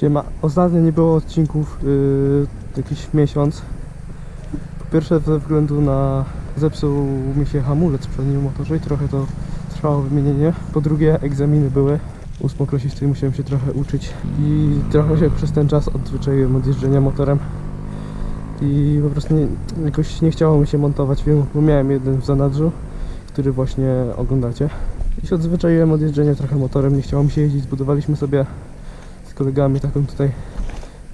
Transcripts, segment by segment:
Siema. Ostatnio nie było odcinków yy, jakiś miesiąc. Po pierwsze ze względu na zepsuł mi się hamulec w przednim motorze i trochę to trwało wymienienie. Po drugie egzaminy były ósmoklasisty i musiałem się trochę uczyć i trochę się przez ten czas odzwyczaiłem od jeżdżenia motorem i po prostu nie, jakoś nie chciało mi się montować filmu, bo miałem jeden w zanadrzu, który właśnie oglądacie. I się odzwyczaiłem od jeżdżenia trochę motorem, nie chciało mi się jeździć, zbudowaliśmy sobie kolegami taką tutaj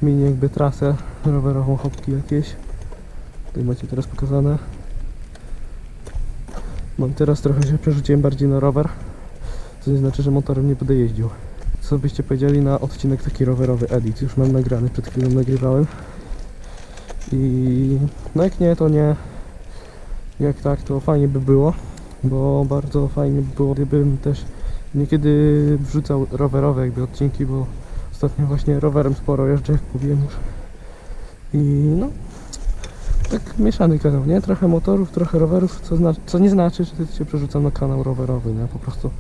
mini jakby trasę rowerową, hopki jakieś. Tutaj macie teraz pokazane. Mam teraz trochę się przerzuciłem bardziej na rower, co nie znaczy, że motorem nie będę jeździł. Co byście powiedzieli na odcinek taki rowerowy edit? Już mam nagrany, przed chwilą nagrywałem. I no jak nie, to nie. Jak tak, to fajnie by było, bo bardzo fajnie by było, gdybym też niekiedy wrzucał rowerowe jakby odcinki, bo ostatnio właśnie rowerem sporo jeżdżę, jak mówiłem już. I no, tak mieszany kanał, nie? Trochę motorów, trochę rowerów, co, co nie znaczy, że się przerzucam na kanał rowerowy, nie? Po prostu,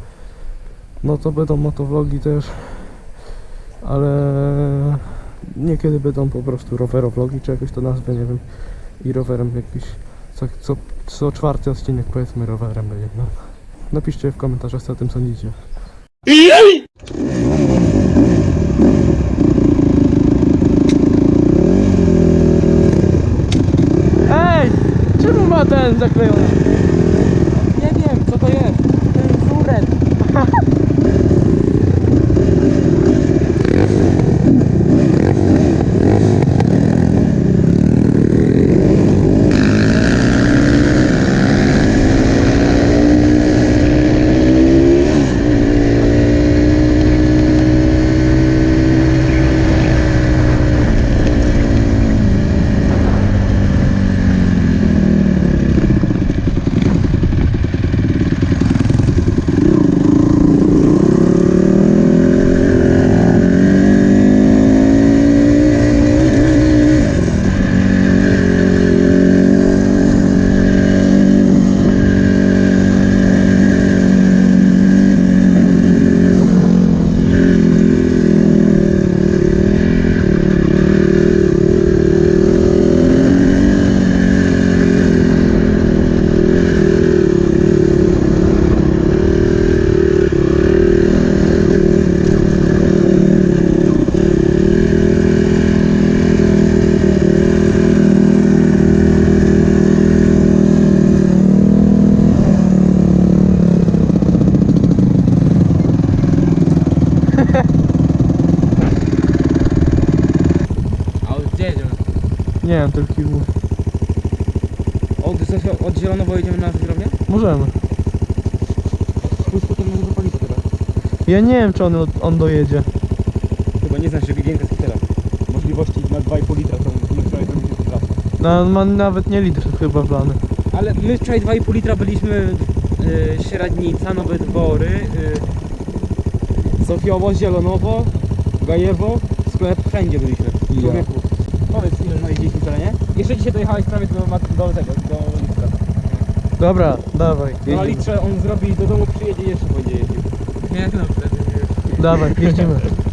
no to będą motovlogi też, ale niekiedy będą po prostu rowerowlogi, czy jakoś to nazwę, nie wiem, i rowerem jakiś, co, co, co czwarty odcinek powiedzmy rowerem będzie, no. Napiszcie w komentarzach, co o tym sądzicie. Ej! Czemu ma ten zaklejony? Nie wiem, co to jest. Ten żurek. A od gdzie jedziemy? Nie wiem, tylko kiwu. Od, od Zielonowo jedziemy na zdrowie? Możemy. Pójść potem na do paliwa teraz. Ja nie wiem, czy on, on dojedzie. Chyba nie znasz Wigienka skutera. Możliwości na 2,5 litra to my wczoraj zrobiliśmy trasę. No, on ma nawet nie litr chyba plany. Ale my wczoraj 2,5 litra byliśmy y, Średnica, Nowe Dwory, y, Sofiowo, Zielonowo, Gajewo, sklep, wszędzie byliśmy. Ja. Człowieku. Powiedz ile no jeździliśmy wczoraj, nie? Jeszcze dzisiaj dojechałeś prawie do, do tego, do Litka. Dobra, dawaj. No a jeździmy. litrze on zrobi do domu, przyjedzie i jeszcze będzie jeździł. Nie, no wtedy Dawaj, jeździmy.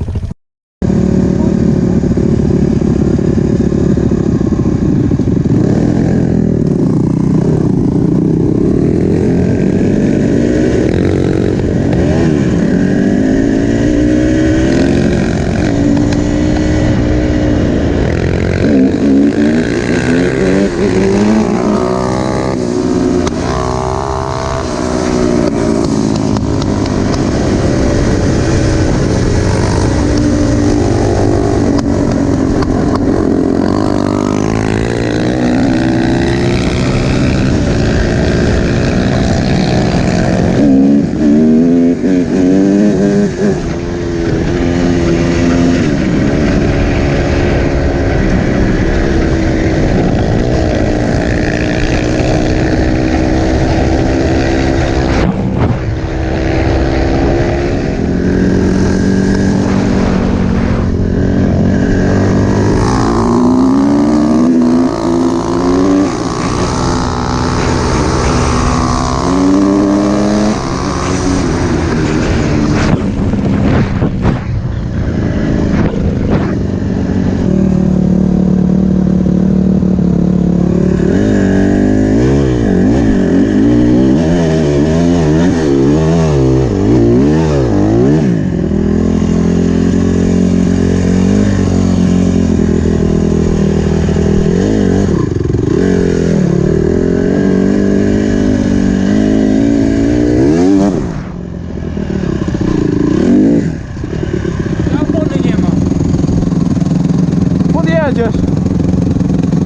jedziesz?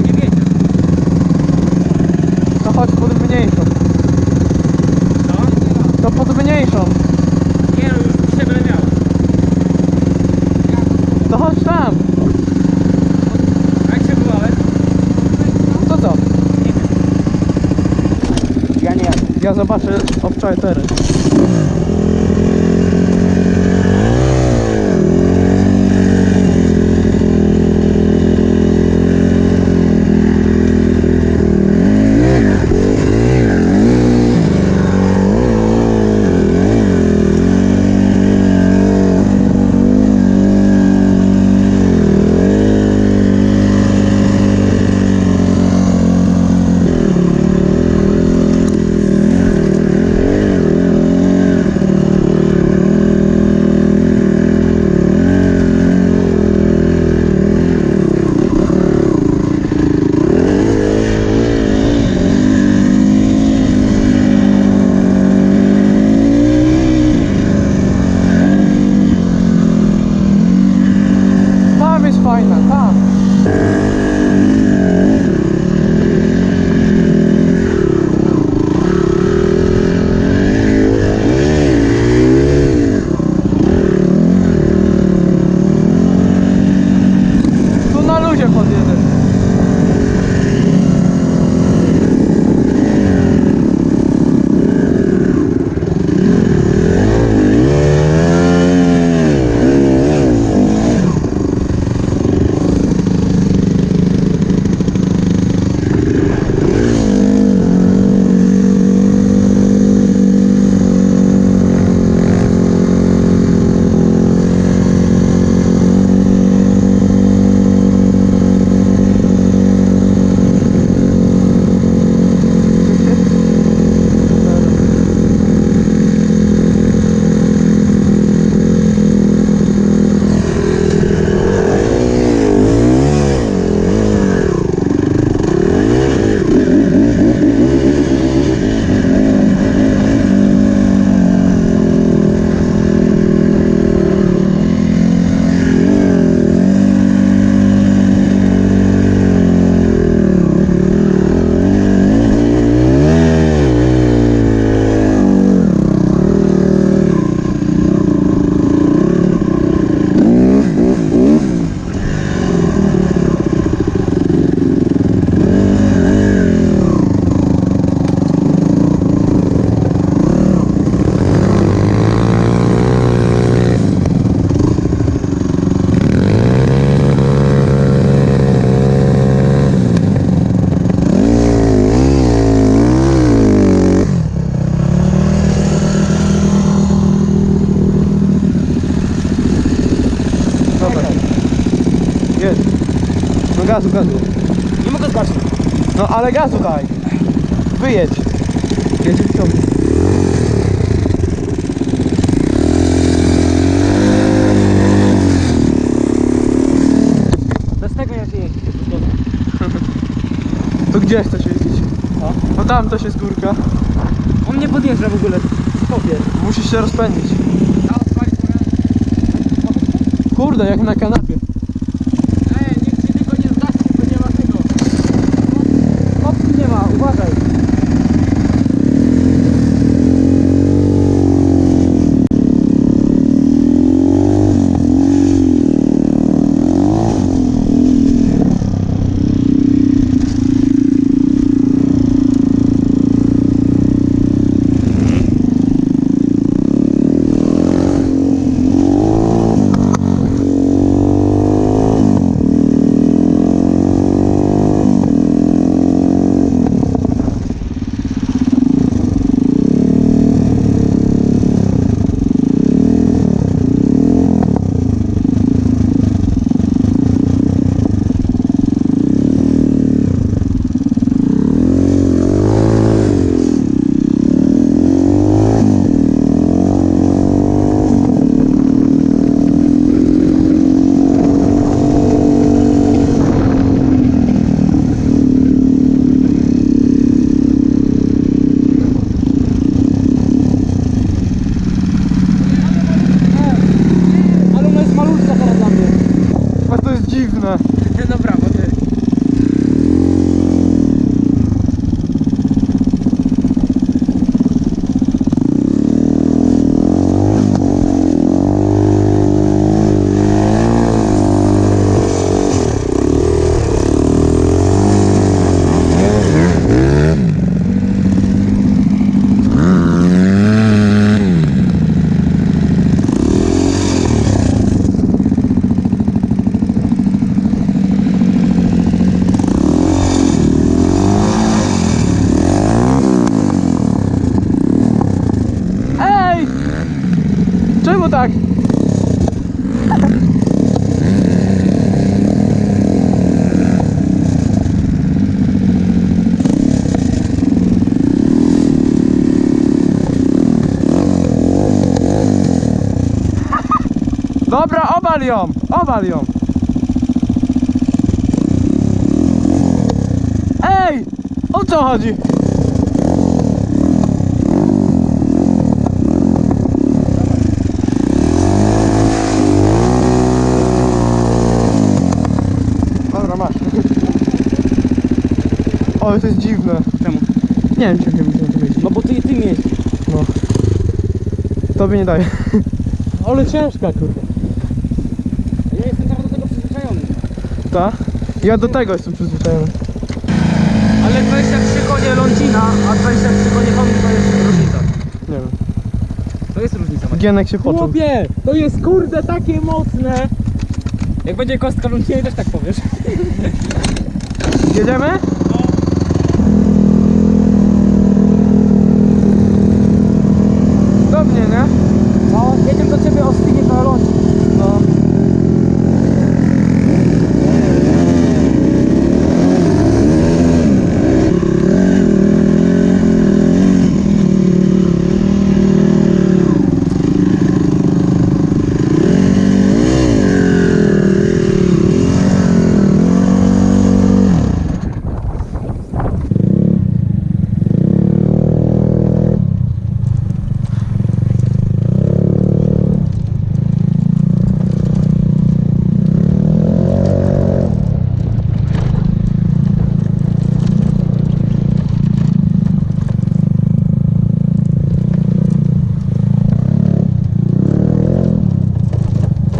Nie wiecie. To chodź pod mniejszą. Co? To pod mniejszą. Nie no, już dzisiaj będę miał. To chodź tam. Jak się byłałeś? To co? Ja nie jadę. Ja zobaczę obczaj teren. Gazu, gazu. Nie mogę zgasić. No ale gazu daj. Wyjedź. Jedzie w ciągu. Bez tego ja się jeździ. To gdzie chcesz jeździć? No tam też jest górka. On nie podjeżdża w ogóle. Stopie. Musisz się rozpędzić. Kurde, jak na kanapie. Ej, niech się tylko nie zgasi, bo nie ma tego. Opcji nie ma, uważaj. Ale czemu tak? Dobra, obal ją, obal ją. Ej, o co chodzi? O, to jest dziwne. Czemu? Nie wiem, czy mi się na tym jeździ. No bo ty, ty jeździsz. No. Tobie nie daje. Ale ciężka, kurde. Ja jestem teraz do tego przyzwyczajony. Ta? Ja do tego jestem przyzwyczajony. Ale 23 konie Lącina, a 23 konie Hondy to jest różnica. Nie wiem. To jest różnica. Maciek. Gienek się poczuł. Chłopie, to jest kurde takie mocne. Jak będzie kostka Lącina, też tak powiesz. Jedziemy? Do mnie, nie? No, jedziemy do ciebie ostygnie na Lącin. No.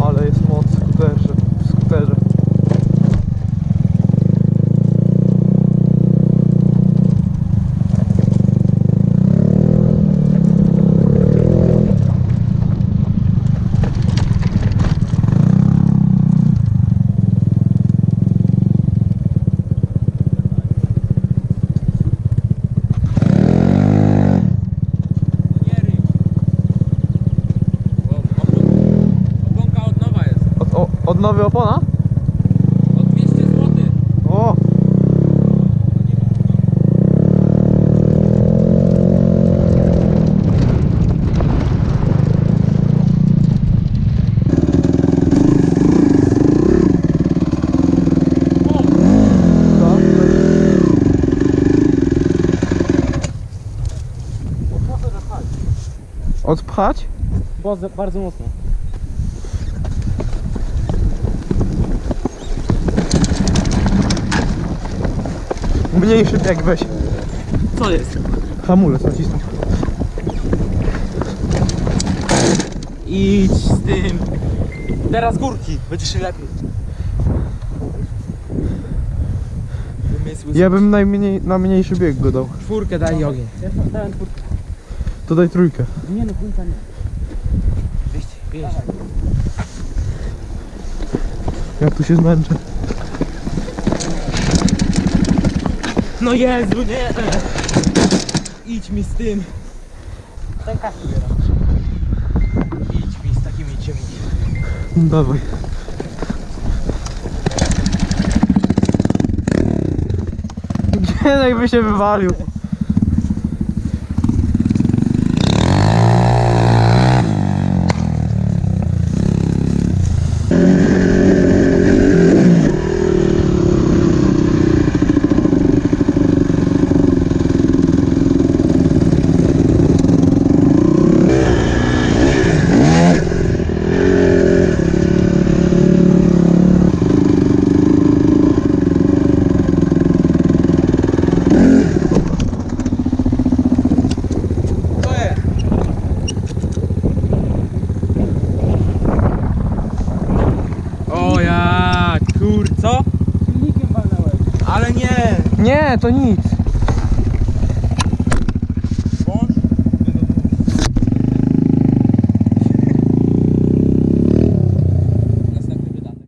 Ale jest moc w skuterze. W skuterze. Nie ryj. Oponka od nowa jest. Od, o, nowy opona? Od 200 zł. O! Odpchać? Bardzo, bardzo mocno. Mniejszy bieg weź. Co jest? Hamulec nacisnąć. Idź z tym. Teraz górki. Będziesz lepiej. Wymysły Ja bym najmniej, na mniejszy bieg go dał. Czwórkę daj ogień. Ja dałem czwórkę. To daj trójkę. Nie no, trójka nie. 200, 50. Jak tu się zmęczę. No Jezu, nie! Idź mi z tym. Ten kasz biera. Idź mi z takimi ciemni. No Dawaj. Gienek by się wywalił. To jest. O ja, kur, co?